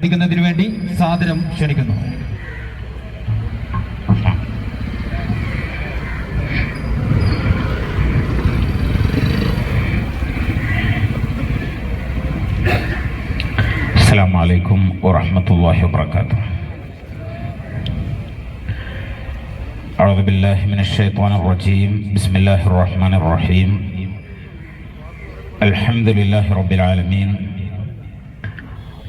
ക്ഷണിക്കുന്നതിന് വേണ്ടി സാദരം ക്ഷണിക്കുന്നു السلام عليكم ورحمة الله وبركاته أعوذ بالله من الشيطان الرجيم بسم الله الرحمن الرحيم الحمد لله رب العالمين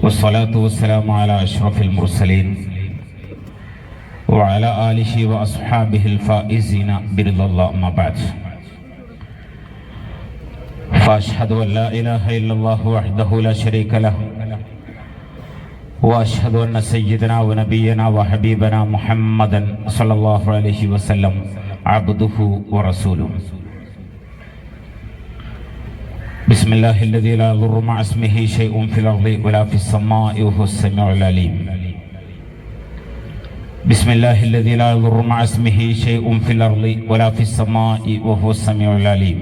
വസ്സലാത്തു വസ്സലാം അല അഷ്റഫിൽ മുർസലീൻ وعلى آله وأصحابه الفائزين برضا الله ما بعد فأشهد أن لا إله إلا الله وحده لا شريك له وأشهد أن سيدنا ونبينا وحبيبنا محمدا صلى الله عليه وسلم عبده ورسوله بسم الله الذي لا يضر مع اسمه شيء في الارض ولا في السماء وهو السميع العليم بسم الله الذي لا يضر مع اسمه شيء في الارض ولا في السماء وهو السميع العليم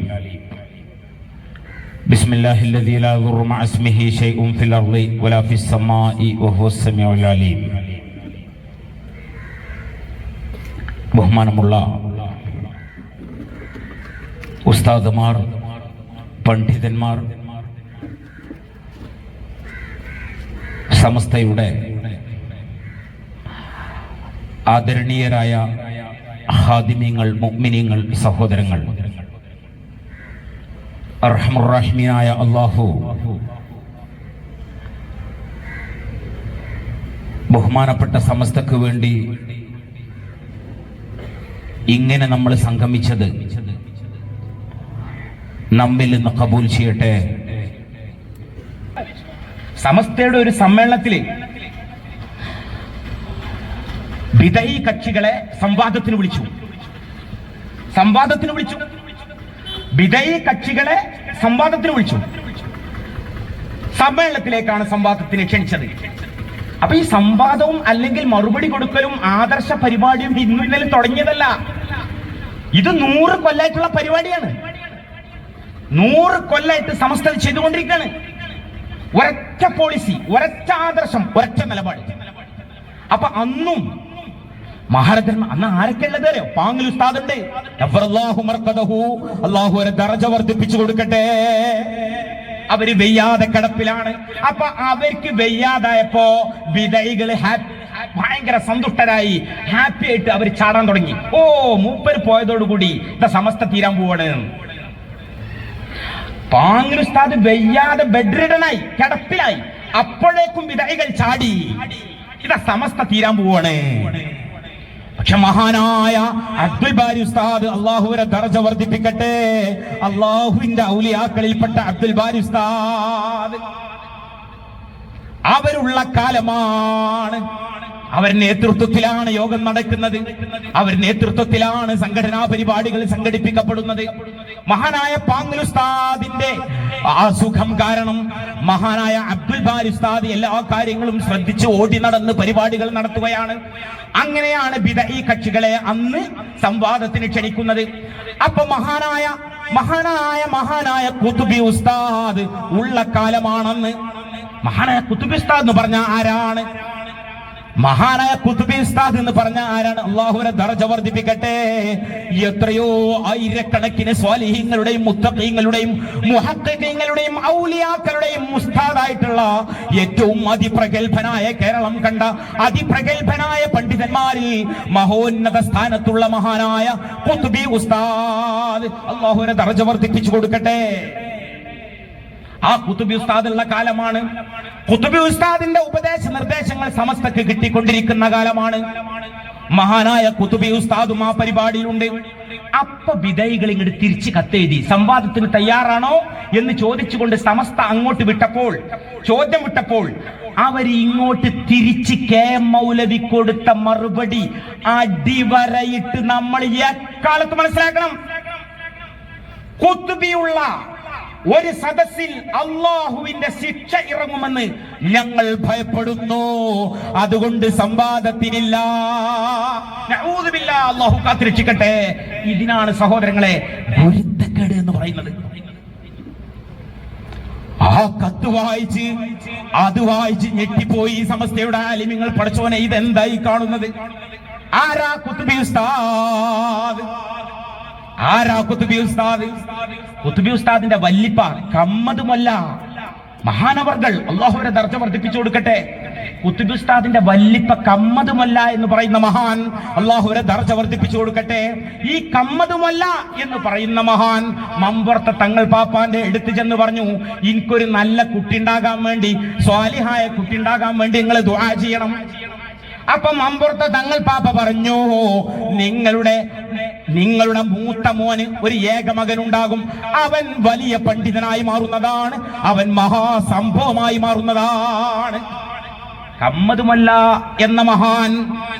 بسم الله الذي لا يضر مع اسمه شيء في الأرض ولا في السماء وهو السميع العليم ബഹുമാനമുള്ള ഉസ്താദുമാർ പണ്ഡിതന്മാർ സമസ്തയുടെ ആദരണീയരായ ഹാദിമ്യങ്ങൾ മുഗ്മിനിയങ്ങൾ സഹോദരങ്ങൾ. അർഹമുറാഹിമിയായ അള്ളാഹു ബഹുമാനപ്പെട്ട സമസ്തക്ക് വേണ്ടി ഇങ്ങനെ നമ്മൾ സംഗമിച്ചത് നമ്മിൽ നിന്ന് കബൂൽ ചെയ്യട്ടെ. സമസ്തയുടെ ഒരു സമ്മേളനത്തിൽ വിധയി കക്ഷികളെ സംവാദത്തിന് വിളിച്ചു. സംവാദത്തിന് വിളിച്ചു. വിധയി കക്ഷികളെ സംവാദത്തിന് വിളിച്ചു. സമ്മേളനത്തിലേക്കാണ് സംവാദത്തിന് ക്ഷണിച്ചത്. അപ്പൊ ഈ സംവാദവും അല്ലെങ്കിൽ മറുപടി കൊടുക്കലും ആദർശ പരിപാടിയും ഇന്നും ഇന്നലെ തുടങ്ങിയതല്ല. ഇത് നൂറ് കൊല്ലായിട്ടുള്ള പരിപാടിയാണ്. നൂറ് കൊല്ലായിട്ട് സമസ്ത ചെയ്തുകൊണ്ടിരിക്കുകയാണ്. ഒരൊറ്റ പോളിസി ഒരൊറ്റ ആദർശം ഒരൊറ്റ നിലപാട്. അപ്പൊ അന്നും മഹാരാജന്മ അന്ന് ആരൊക്കെ ഉള്ളത് പാങ്ങിൽ ഉസ്താദുണ്ട്. വർദ്ധിപ്പിച്ചു കൊടുക്കട്ടെ. അവർ വെയ്യാതെ കിടപ്പിലാണ്. അപ്പൊ അവർക്ക് വെയ്യാതായപ്പോ വിതൈകൾ ഭയങ്കര സന്തുഷ്ടരായി. ഹാപ്പി ആയിട്ട് അവർ ചാടാൻ തുടങ്ങി. ഓ മൂപ്പര് പോയതോടുകൂടി ഇതാ സമസ്ത തീരാൻ പോവാണ്. പാങ്ങിൽ ഉസ്താദ് വെയ്യാതെ ബെഡ്രിഡനായി കിടപ്പിലായി. അപ്പോഴേക്കും വിധൈകൾ ചാടി. ഇതാ സമസ്ത തീരാൻ പോവാണ്. പക്ഷെ മഹാനായ അബ്ദുൽ ബാരി ഉസ്താദ് അള്ളാഹുവിനെ ദർജ വർദ്ധിപ്പിക്കട്ടെ. അള്ളാഹുവിന്റെ ഔലിയാക്കളിൽപ്പെട്ട അബ്ദുൽ ബാരി ഉസ്താദ് അവരുള്ള കാലമാണ്. അവർ നേതൃത്വത്തിലാണ് യോഗം നടക്കുന്നത്. അവർ നേതൃത്വത്തിലാണ് സംഘടനാ പരിപാടികൾ സംഘടിപ്പിക്കപ്പെടുന്നത്. മഹാനായ പാങ്ങൽ ഉസ്താദിന്റെ ആ സുഖം കാരണം മഹാനായ അബ്ദുൽ ബാരി എല്ലാ കാര്യങ്ങളും ശ്രദ്ധിച്ച് ഓടി നടന്ന് പരിപാടികൾ നടത്തുകയാണ്. അങ്ങനെയാണ് ഈ കക്ഷികളെ അന്ന് സംവാദത്തിന് ക്ഷണിക്കുന്നത്. അപ്പൊ മഹാനായ മഹാനായ മഹാനായ കുത്തുബി ഉസ്താദ് ഉള്ള കാലമാണെന്ന് മഹാനായ കുത്തുബി ഉസ്താദ് എന്ന് പറഞ്ഞ ആരാണ്? മഹാനായ കുത്തുബി ഉസ്താദ് എന്ന് പറഞ്ഞ ആരാണ്? അള്ളാഹുവിനെ ദർജ വർദ്ധിപ്പിക്കട്ടെ. എത്രയോ ആയിരക്കണക്കിന് സ്വാലിഹീങ്ങളുടെയും മുത്തഖീങ്ങളുടെയും മുഹത്തീങ്ങളുടെയും ഔലിയാക്കളുടെയും ഉസ്താദായിട്ടുള്ള ഏറ്റവും അതിപ്രഗത്ഭനായ കേരളം കണ്ട അതിപ്രഗത്ഭനായ പണ്ഡിതന്മാരിൽ മഹോന്നത സ്ഥാനത്തുള്ള മഹാനായ കുത്തുബി ഉസ്താദ് അള്ളാഹുവിനെ ദർജ വർദ്ധിപ്പിച്ചു കൊടുക്കട്ടെ. ആ കുത്തുബി ഉസ്താദുള്ള കാലമാണ്. കുത്തുബി ഉസ്താദിന്റെ ഉപദേശ നിർദ്ദേശങ്ങൾ സമസ്തക്ക് കിട്ടിക്കൊണ്ടിരിക്കുന്ന കാലമാണ്. മഹാനായ കുത്തുബി ഉസ്താദും ആ പരിപാടിയിലുണ്ട്. അപ്പൊ വിധൈകൾ ഇങ്ങോട്ട് തിരിച്ച് കത്തെഴുതി സംവാദത്തിന് തയ്യാറാണോ? എന്ന് ചോദിച്ചുകൊണ്ട് സമസ്ത അങ്ങോട്ട് വിട്ടപ്പോൾ ചോദ്യം വിട്ടപ്പോൾ അവർ ഇങ്ങോട്ട് തിരിച്ച് കെ മൗലവി കൊടുത്ത മറുപടി അടിവരയിട്ട് നമ്മൾ എക്കാലത്ത് മനസ്സിലാക്കണം. കുത്തുബിയുള്ള ഒരു സദസ്സിൽ അള്ളാഹുവിന്റെ ശിക്ഷ ഇറങ്ങുമെന്ന് ഞങ്ങൾ ഭയപ്പെടുന്നു. അതുകൊണ്ട് സംവാദത്തിനില്ല. അള്ളാഹു കാത്തിരക്ഷിക്കട്ടെ. ഇതിനാണ് സഹോദരങ്ങളെ ഗുരുത്തക്കേട് എന്ന് പറയുന്നത്. ആ കത്ത് വായിച്ച് അത് വായിച്ച് ഞെട്ടിപ്പോയി ഈ സമസ്തയുടെ ആലിമ്യങ്ങൾ പഠിച്ചോനെ ഇതെന്തായി കാണുന്നത്? ആരാ കുത്തുബി ഉസ്താദ്? ആരാ കുത്തുബി ഉസ്താദ്? കുത്തുബി ഉസ്താദിന്റെ വല്ലിപ്പ കമ്മതുമല്ല. മഹാനവർകൾ അള്ളാഹുവിന്റെ ദർജ വർദ്ധിപ്പിച്ചു കൊടുക്കട്ടെ. കുത്തുബി ഉസ്താദിന്റെ വല്ലിപ്പ കമ്മതുമല്ല എന്ന് പറയുന്ന മഹാൻ അള്ളാഹുവിന്റെ ദർജ വർദ്ധിപ്പിച്ചു കൊടുക്കട്ടെ. ഈ കമ്മതുമല്ല എന്ന് പറയുന്ന മഹാൻ മമ്പുറത്തെ തങ്ങൾ പാപ്പാന്റെ എടുത്തു ചെന്ന് പറഞ്ഞു എനിക്കൊരു നല്ല കുട്ടി ഉണ്ടാകാൻ വേണ്ടി സ്വാലിഹായ കുട്ടി ഉണ്ടാകാൻ വേണ്ടി നിങ്ങൾ ദുആ ചെയ്യണം. അപ്പൊ മമ്പുറത്തെ തങ്ങൾ പാപ്പ പറഞ്ഞു നിങ്ങളുടെ നിങ്ങളുടെ മൂത്ത മോന് ഒരു ഏകമകൻ ഉണ്ടാകും അവൻ വലിയ പണ്ഡിതനായി മാറുന്നതാണ്. അവൻ മഹാസംഭവമായി മാറുന്നതാണ്. കമ്മതുമല്ല എന്ന മഹാൻ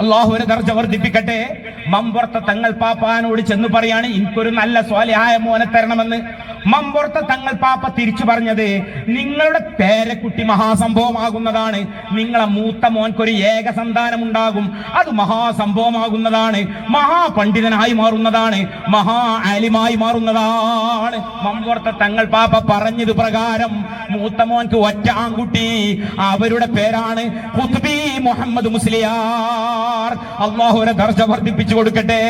അള്ളാഹുവിനെ ദർജ വർദ്ധിപ്പിക്കട്ടെ. മമ്പുറത്ത് തങ്ങൾ പാപ്പാനോട് ചെന്ന് പറയാണ് എനിക്കൊരു നല്ല സ്വാലിഹായ മോനെ തരണമെന്ന്. മമ്പുറത്ത് തങ്ങൾ പാപ്പ തിരിച്ചു പറഞ്ഞത് നിങ്ങളുടെ പേരക്കുട്ടി മഹാസംഭവമാകുന്നതാണ്. നിങ്ങളെ മൂത്ത മോൻക്കൊരു ഏക സന്താനം ഉണ്ടാകും അത് മഹാസംഭവമാകുന്നതാണ്. മഹാപണ്ഡിതനായി മാറുന്നതാണ്. മഹാ ആലിമായി മാറുന്നതാണ്. മമ്പുറത്ത് തങ്ങൾ പാപ്പ പറഞ്ഞത് പ്രകാരം മൂത്ത മോൻക്ക് ഒറ്റ ആൺകുട്ടി. അവരുടെ പേരാണ് ഖുത്ബി മുഹമ്മദ് മുസ്ലിയാർ. അള്ളാഹുവിനെ ദർജ വർദ്ധിപ്പിച്ചു കൊടുക്കട്ടെ.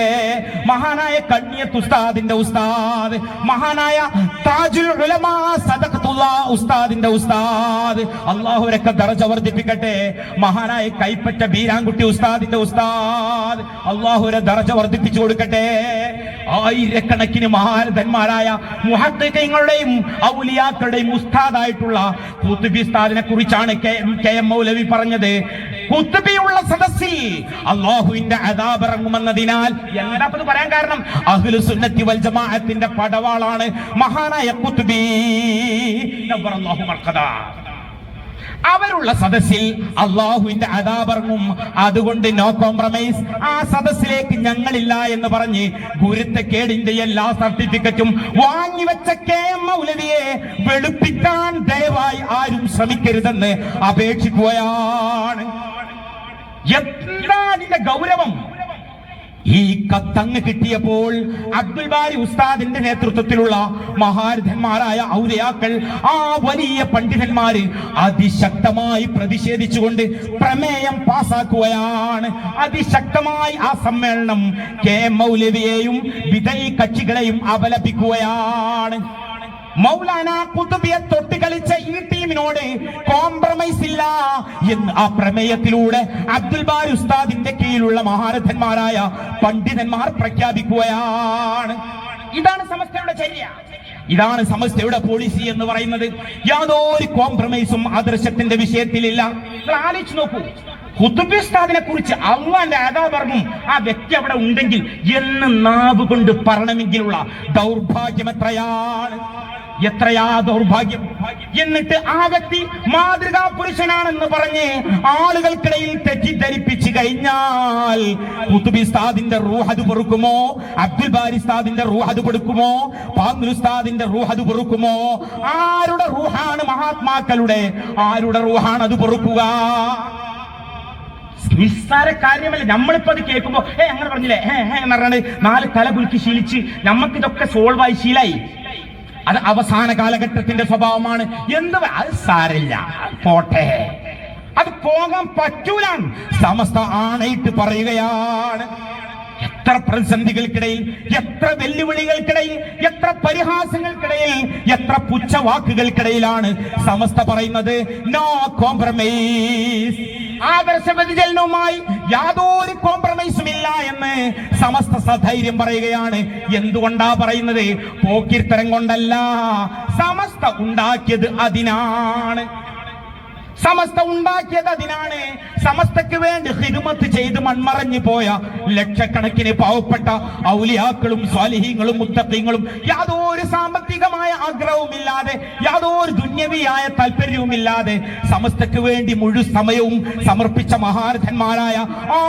മഹാനായ കണ്ണിയത്ത് ഉസ്താദിന്റെ ഉസ്താദ്. മഹാനായ താജുൽ ഉലമാ സദഖത്തുള്ള ഉസ്താദിന്റെ ഉസ്താദ്. അള്ളാഹുവിനൊക്കെ ദർജ വർദ്ധിപ്പിക്കട്ടെ. മഹാനായ കൈപ്പറ്റ ബീരാൻകുട്ടി ഉസ്താദിന്റെ ഉസ്താദ്. അള്ളാഹുവിനെ ദർജ വർദ്ധിപ്പിച്ചു കൊടുക്കട്ടെ. ആയിരക്കണക്കിന് മഹാരഥന്മാരായ മുഹദ്ദിഖീങ്ങളുടെയും ഔലിയാക്കളുടെയും ഉസ്താദായിട്ടുള്ള ഉസ്താദിനെ കുറിച്ചാണ് കെ എം മൗലവി പറഞ്ഞത്. കുത്തുബിയുള്ള സദസ്സിൽ അള്ളാഹുവിന്റെ അതാബ് ഇറങ്ങുമെന്നതിനാൽ എന്താ പറയാൻ കാരണം? അഹ്ലു സുന്നത്തി വൽ ജമാഅത്തിന്റെ പടവാളാണ് മഹാനായ കുത്തുബി. നബറല്ലാഹു മർഖദാ അവരുള്ള സദസ്സിൽ അള്ളാഹുവിന്റെ അതാപറങ്ങും. അതുകൊണ്ട് നോ കോംപ്രമൈസ് ആ സദസ്സിലേക്ക് ഞങ്ങളില്ല എന്ന് പറഞ്ഞ് ഗുരുത്തക്കേടിന്റെ എല്ലാ സർട്ടിഫിക്കറ്റും വാങ്ങിവെച്ച കെ മൗലവിയെ വെളുപ്പിക്കാൻ ദയവായി ആരും ശ്രമിക്കരുതെന്ന് അപേക്ഷിക്കുകയാണ്. എന്താ അതിന്റെ ഗൗരവം? ഈ കത്തങ്ങ് കിട്ടിയപ്പോൾ അബ്ദുൽ ബാരി ഉസ്താദിന്റെ നേതൃത്വത്തിലുള്ള മഹാരഥന്മാരായ ഔലിയാക്കൾ ആ വലിയ പണ്ഡിതന്മാര് അതിശക്തമായി പ്രതിഷേധിച്ചുകൊണ്ട് പ്രമേയം പാസാക്കുകയാണ്. അതിശക്തമായി ആ സമ്മേളനം കെ മൗലവിയെയും വിധയി കക്ഷികളെയും അപലപിക്കുകയാണ്. മൗലാന കുതുബിയെ തൊട്ട് കളിച്ച ഈ ടീമിനോട് കോംപ്രമൈസ് ഇല്ല എന്ന് ആ പ്രമേയത്തിലൂടെ അബ്ദുൽ ബാരി ഉസ്താദിന്റെ കീഴിലുള്ള മഹാരഥന്മാരായ പണ്ഡിതന്മാർ പ്രഖ്യാപിക്കുകയാണ്. ഇതാണ് സമസ്തയുടെ ചര്യ. ഇതാണ് സമസ്തയുടെ പോളിസി എന്ന് പറയുന്നത്? യാതൊരു കോംപ്രമൈസും ആദർശത്തിന്റെ വിഷയത്തിലില്ല. ആലോചിച്ച് നോക്കൂ. ഹുദുബിസ്താദിനെ കുറിച്ച് അള്ളാന്റെ അതാപർവും ആ വ്യക്തി അവിടെ ഉണ്ടെങ്കിൽ എന്ന് നാവ് കൊണ്ട് പറയണമെങ്കിലുള്ള ദൗർഭാഗ്യം എത്രയാണ്? എത്രയാ ദൗർഭാഗ്യം? എന്നിട്ട് ആ വ്യക്തി മാതൃകാ പുരുഷനാണെന്ന് പറഞ്ഞ് ആളുകൾക്കിടയിൽ തെറ്റിദ്ധരിപ്പിച്ചു കഴിഞ്ഞാൽ റൂഹത് പൊറുക്കുമോ? അബ്ദുൽ ബാരിസ്താദിന്റെ റൂഹത് പൊറുക്കുമോ പാങ്കുലുസ്താദിന്റെ റൂഹത് പൊറുക്കുമോ? ആരുടെ റൂഹാണ് മഹാത്മാക്കളുടെ? ആരുടെ റൂഹാണ് അത് പൊറുക്കുക? നിസ്സാര കാര്യമല്ല. നമ്മളിപ്പോ അത് കേൾക്കുമ്പോ ഏ അങ്ങനെ പറഞ്ഞില്ലേ? ഏ ഏ എന്ന് പറഞ്ഞാൽ നാല് തല കുലുക്കി ശീലിച്ച് നമുക്ക് ഇതൊക്കെ സോൾവ് ആയി ശീലായി. അത് അവസാന കാലഘട്ടത്തിന്റെ സ്വഭാവമാണ്. എന്ത് അത് സാരില്ല പോട്ടെ. അത് പോകാൻ പറ്റൂല സമസ്ത ആണയിട്ട് പറയുകയാണ്. എത്ര പ്രതിസന്ധികൾക്കിടയിൽ എത്ര വെല്ലുവിളികൾക്കിടയിൽ എത്ര പരിഹാസങ്ങൾക്കിടയിൽ എത്ര പുച്ഛവാക്കുകൾക്കിടയിലാണ് സമസ്ത പറയുന്നത്. No compromise. ആദർശ വ്യതിചലനവുമായി യാതൊരു കോംപ്രമൈസും ഇല്ല എന്ന് സമസ്ത സധൈര്യം പറയുകയാണ്. എന്തുകൊണ്ടാ പറയുന്നത്? പോക്കിർത്തരം കൊണ്ടല്ല. സമസ്ത ഉണ്ടാക്കിയത് അതിനാണ്. സമസ്ത ഉണ്ടാക്കിയത് അതിനാണ്. സമസ്തക്ക് വേണ്ടി ഹിരുമത്ത് ചെയ്ത് മൺമറഞ്ഞു പോയ ലക്ഷക്കണക്കിന് പാവപ്പെട്ട ഔലിയാക്കളും സ്വാലിഹീങ്ങളും മുത്തക്കീങ്ങളും യാതൊരു സാമ്പത്തികമായ ആഗ്രഹവുമില്ലാതെ യാതൊരു ദുന്യവിയായ താല്പര്യവുമില്ലാതെ സമസ്തക്ക് വേണ്ടി മുഴു സമയവും സമർപ്പിച്ച മഹാരഥന്മാരായ ആ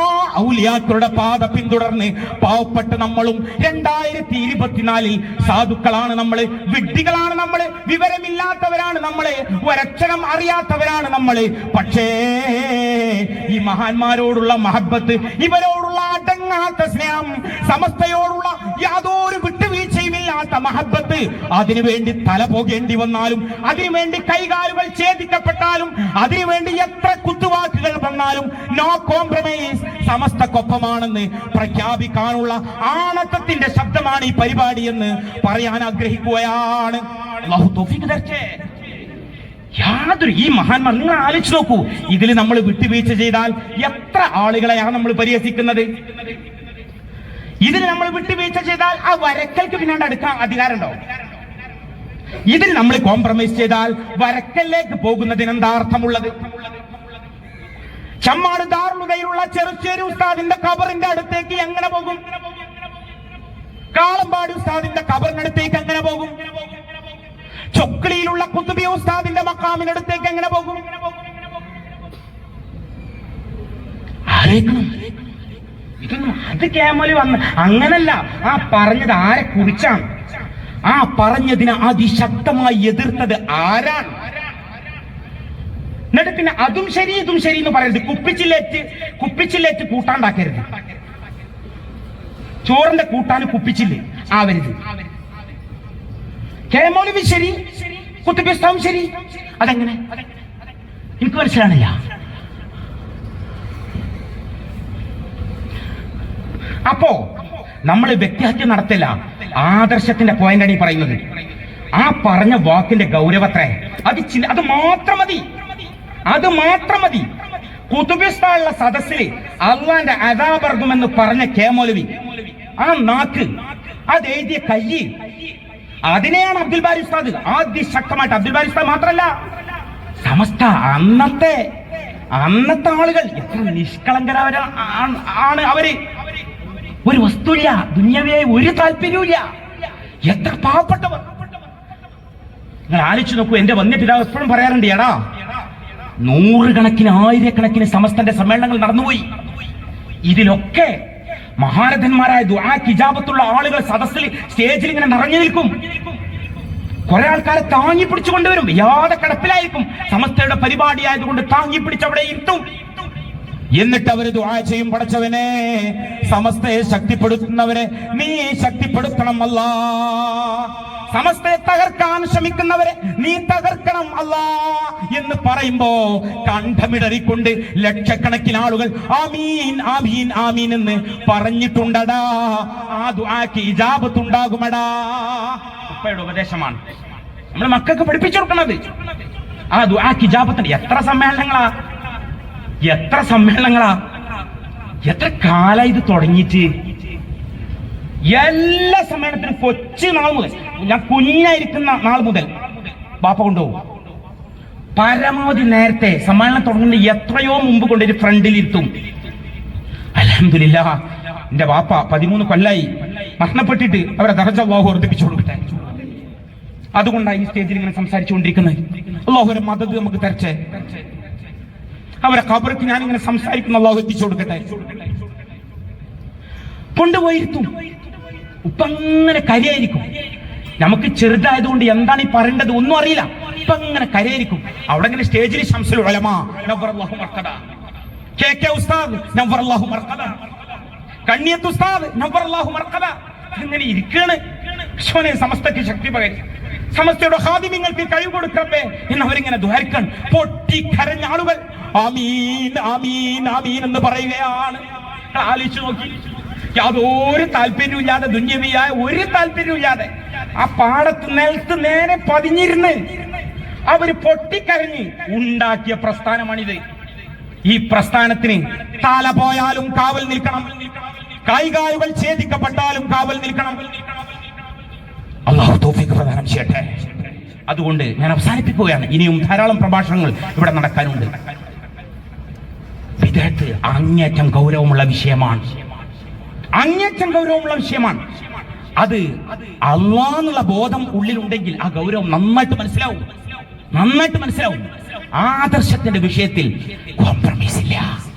ഔലിയാക്കളുടെ പാത പിന്തുടർന്ന് പാവപ്പെട്ട നമ്മളും രണ്ടായിരത്തി ഇരുപത്തിനാലിൽ സാധുക്കളാണ് നമ്മൾ വിഡ്ഢികളാണ് നമ്മൾ വിവരമില്ലാത്തവരാണ് നമ്മൾ ഒരക്ഷരം അറിയാത്തവരാണ് നമ്മൾ. പക്ഷേ ഈ മഹാന്മാരോടുള്ള മഹബത്ത് ഇവരോടുള്ള അടങ്ങാത്ത സ്നേഹം സമസ്തയോടുള്ള യാതൊരു വിട്ടുവീഴ്ചയുമില്ലാത്ത മഹബത്ത്. അതിനുവേണ്ടി തല പോകേണ്ടി വന്നാലും അതിനുവേണ്ടി കൈകാലുകൾ ഛേദിക്കപ്പെട്ടാലും അതിനുവേണ്ടി എത്ര കുത്തുവാക്കുകൾ വന്നാലും നോ കോംപ്രമൈസ് സമസ്തക്കൊപ്പമാണെന്ന് പ്രഖ്യാപിക്കാനുള്ള ആണത്തത്തിന്റെ ശബ്ദമാണ് ഈ പരിപാടി എന്ന് പറയാൻ ആഗ്രഹിക്കുകയാണ്. തൗഫീഖ് തരട്ടെ. യാതൊരു ഈ മഹാന്മാർ നിങ്ങൾ ആലോചിച്ച് നോക്കൂ. ഇതിൽ നമ്മൾ വിട്ടുവീഴ്ച ചെയ്താൽ എത്ര ആളുകളെയാണ് നമ്മൾ പരിഹസിക്കുന്നത്? ഇതിൽ നമ്മൾ വിട്ടുവീഴ്ച ചെയ്താൽ ആ വരക്കൽക്ക് പിന്നാണ്ട് അടുക്കാൻ അധികാരമുണ്ടോ ഇതിൽ നമ്മൾ കോംപ്രമൈസ് ചെയ്താൽ വരക്കലിലേക്ക് പോകുന്നതിന് എന്താ അർത്ഥമുള്ളത്? ചമ്മാട് ദാറുകയിലുള്ള ചെറുച്ചേരി ഉസ്താദിന്റെ കബറിന്റെ അടുത്തേക്ക് എങ്ങനെ പോകും? കാളമ്പാടി ഉസ്താദിന്റെ കബറിനടുത്തേക്ക് എങ്ങനെ പോകും? ചൊക്ലിയിലുള്ള കുത്തുബി ഉസ്താദിന്റെ മക്കാമിനടുത്തേക്ക് എങ്ങനെ പോകും. ഇതൊന്നും അത് ക്യാമൽ വന്ന് അങ്ങനല്ല. ആ പറഞ്ഞത് ആരെ കുറിച്ചാണ്? ആ പറഞ്ഞതിനെ അതിശക്തമായി എതിർത്തത് ആരാണ്? എന്നിട്ട് പിന്നെ അതും ശരി ഇതും ശരി എന്ന് പറയരുത്. കുപ്പിച്ചില്ലേറ്റ് കുപ്പിച്ചില്ലേറ്റ് കൂട്ടാണ്ടാക്കരുത്. ചോറിന്റെ കൂട്ടാൻ കുപ്പിച്ചില്ലേ ആവരുത്. കെ മൗലവി ശരി കുത്തുബിസ്താവും ശരി അതെങ്ങനെ? എനിക്ക് മനസ്സിലാണില്ല അപ്പോ നമ്മൾ വ്യക്തിഹത്യ നടത്തില്ല. ആദർശത്തിന്റെ പോയിന്റാണ് ഈ പറയുന്നത്. ആ പറഞ്ഞ വാക്കിന്റെ ഗൗരവത്രേ അത് അത് മാത്രം മതി. അത് മാത്രം മതി. കുതുബിസ്ഥാനുള്ള സദസ്സിൽ അള്ളാന്റെ അതാപർഗുമെന്ന് പറഞ്ഞ കെ മൗലവി ആ നാക്ക് അത് എഴുതിയ കയ്യ് അതിനെയാണ് അബ്ദുൽ ബാരി ഉസ്താദ് ശക്തമായിട്ട്. അബ്ദുൽ ബാരി ഉസ്താദ് മാത്രല്ല സമസ്ത അന്നത്തെ അന്നത്തെ ആളുകൾ എത്ര നിഷ്കളങ്കരാണ് ആണ് അവർ. ഒരു വസ്തുല്ല ദുന്യവേ ഒരു താല്പര്യവുമില്ല. എത്ര പാവപ്പെട്ടവർ. നിങ്ങൾ ആലോചിച്ച് നോക്കൂ എന്റെ വന്യ പിതാവ് എപ്പോഴും പറയാറുണ്ട് എടാ നൂറുകണക്കിന് ആയിരക്കണക്കിന് സമസ്തന്റെ സമ്മേളനങ്ങൾ നടന്നുപോയി. ഇതിലൊക്കെ മഹാരഥന്മാരായ ദുആ കിജാബത്തുള്ള ആളുകൾ സദസ്സിൽ സ്റ്റേജിൽ ഇങ്ങനെ നിറഞ്ഞു നിൽക്കും. കുറെ ആൾക്കാരെ താങ്ങി പിടിച്ചു കൊണ്ടുവരും. യാതെ കിടപ്പിലായിരിക്കും. സമസ്തയുടെ പരിപാടി ആയതുകൊണ്ട് താങ്ങി പിടിച്ച് അവിടെ ഇരുത്തും. എന്നിട്ട് അവർ ദുആ ചെയ്യും പടച്ചവനെ. സമസ്തയെ ശക്തിപ്പെടുത്തുന്നവരെ നീ ശക്തിപ്പെടുത്തണം അല്ലാ സമസ്തയെ തകർക്കാൻ ശ്രമിക്കുന്നവരെ നീ തകർക്കണം അല്ലാ എന്ന് പറയുമ്പോ കണ്ഠമിടറിക്കൊണ്ട് ലക്ഷക്കണക്കിന് ആളുകൾ ആമീൻ ആമീൻ ആമീൻ എന്ന് പറഞ്ഞിട്ടുണ്ടടാ. ആ ദുആക്ക് ഇജാബത്തുണ്ടാകുമടാ. ഉപ്പയുടെ ഉപദേശമാണ്. നമ്മൾ മക്കൾക്ക് പഠിപ്പിച്ചു കൊടുക്കണത്. ആ ദുആക്ക് എത്ര സമ്മേളനങ്ങളാ? എത്ര സമ്മേളനങ്ങളാ? എത്ര കാലായി ഇത് തുടങ്ങിയിട്ട്? എല്ലാ സമ്മേളനത്തിനും കൊച്ചു നാൾ മുതൽ ഞാൻ കുഞ്ഞായിരിക്കുന്ന നാൾ മുതൽ ബാപ്പ കൊണ്ടുപോകും. പരമാവധി നേരത്തെ സമ്മേളനം തുടങ്ങുന്ന എത്രയോ മുമ്പ് കൊണ്ടൊരു ഫ്രണ്ടിൽ ഇരുത്തും. അലഹമില്ല എന്റെ ബാപ്പ പതിമൂന്ന് കൊല്ലായി മരണപ്പെട്ടിട്ട് അവരെ ദർജ അള്ളാഹു വർദ്ധിപ്പിച്ചു കൊടുക്കട്ടെ അതുകൊണ്ടാണ് ഈ സ്റ്റേജിൽ ഇങ്ങനെ സംസാരിച്ചുകൊണ്ടിരിക്കുന്നത്. അള്ളാഹു ഒരു മദത് നമുക്ക് തരച്ചേ അവരെ ഖബർക്ക് ഞാൻ ഇങ്ങനെ സംസാരിക്കുന്ന അള്ളാഹു എത്തിച്ചു കൊടുക്കട്ടെ കൊണ്ടുപോയിരുത്തും ഉപ്പ അങ്ങനെ കരയായിരിക്കും. നമുക്ക് ചെറുതായതുകൊണ്ട് എന്താണ് ഈ പറയേണ്ടത്? ഒന്നും അറിയില്ല. ഇപ്പൊ ഇങ്ങനെ കരയിരിക്കും. അവിടെ ഇങ്ങനെ സ്റ്റേജിൽ ശംസുൽ ഉലമ. കെ കെ ഉസ്താദ്? നവ്വറല്ലാഹു മർക്കദ. കണ്ണിയത്ത് ഉസ്താദ്? നവ്വറല്ലാഹു മർക്കദ. ഇങ്ങനെ ഇരിക്കാണ്. ശോനെ സമസ്തക്ക് ശക്തി പകരും. സമസ്തയുടെ ഹാദിമ്യങ്ങൾക്ക് കഴിവ് കൊടുക്കപ്പേ എന്ന് അവരിങ്ങനെ ദ്വാരിക്കാൻ പൊട്ടി കരഞ്ഞ ആളുകൾ. ആമീൻ ആമീൻ ആമീൻ എന്ന് പറയുകയാണ്. ആലോചിച്ചു നോക്കി. യാതൊരു താല്പര്യമില്ലാതെ ദുന്യവിയായ ഒരു താല്പര്യമില്ലാതെ ആ പാടത്ത് നിലത്ത് നേരെ പതിഞ്ഞിരുന്ന് അവർ പൊട്ടിക്കരഞ്ഞ് ഉണ്ടാക്കിയ പ്രസ്ഥാനമാണിത്. ഈ പ്രസ്ഥാനത്തിന് തല പോയാലും കാവൽ നിൽക്കണം. കൈകാലുകൾ ഛേദിക്കപ്പെട്ടാലും കാവൽ നിൽക്കണം. അള്ളാഹു തോഫിക്ക് പ്രദാനം ചെയ്യട്ടെ. അതുകൊണ്ട് ഞാൻ അവസാനിപ്പിക്കുകയാണ്. ഇനിയും ധാരാളം പ്രഭാഷണങ്ങൾ ഇവിടെ നടക്കാനുണ്ട്. വിദേഹത്ത് അങ്ങേറ്റം ഗൗരവമുള്ള വിഷയമാണ്. അങ്ങേറ്റം ഗൗരവമുള്ള വിഷയമാണ്. അത് അള്ളാന്നുള്ള ബോധം ഉള്ളിലുണ്ടെങ്കിൽ ആ ഗൗരവം നന്നായിട്ട് മനസ്സിലാവും. നന്നായിട്ട് മനസ്സിലാവും. ആദർശത്തിന്റെ വിഷയത്തിൽ കോംപ്രമൈസ് ഇല്ല.